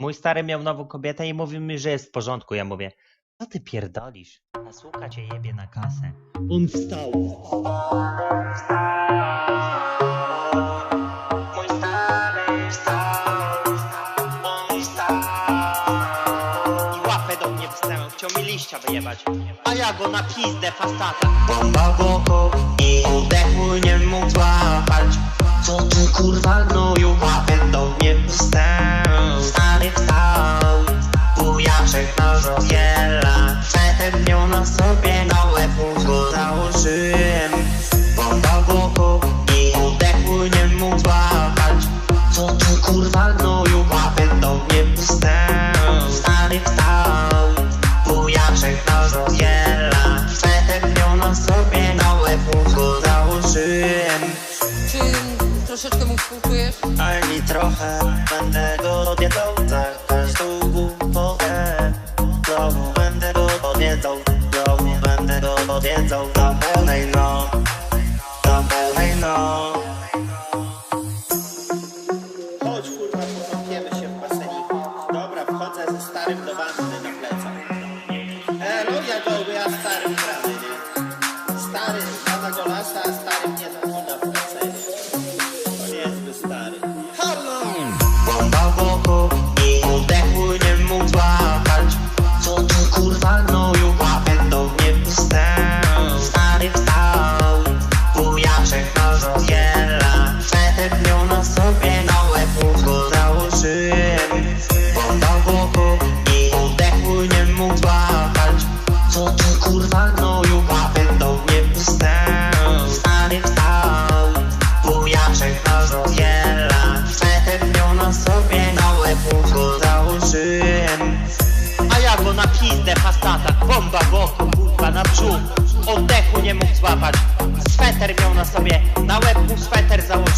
Mój stary miał nową kobietę i mówił mi, że jest w porządku. Ja mówię, co ty pierdolisz? A słucha cię jebie na kasę. On wstał. Mój stary wstał, mój stał. I łapę do mnie wstałem, chciał mi liścia wyjebać. A ja go na pizdę fastata. Bomba w oko i oddechu nie mógł złapać. Co ty kurwa gnoju, łapę do mnie wstał. Rozdziela. Fetem miał na sobie, na łeb mu go założyłem. W oko i oddechu nie mógł złapać. Co ty kurwa gnoju, łapę do mnie wstał. Stary wstał, bujaszek na rozdziela. Fetem miał na sobie, na łeb mu go założyłem. Czy troszeczkę mu współczujesz? Ani trochę będę go odwiedzał za każdą odwiedzał na pełnej no Na pełnej no Chodź kurwa, pokąpiemy się w baseniku. Dobra, wchodzę ze starym do wanny na plecach. Elo, ja go, ja starym grany, nie? Stary, pada go założyłem Bomba w oko i oddechu nie mógł złapać Co ty kurwa gnoju łapę do mnie Stary wstał, bujaszek na rozdziela Fetem miał na sobie, na łeb go założyłem. A ja go na pizdę pastata, bomba w oko, kurwa na brzuch. Oddechu nie mógł złapać. Sweter miał na sobie, na łeb sweter założyłem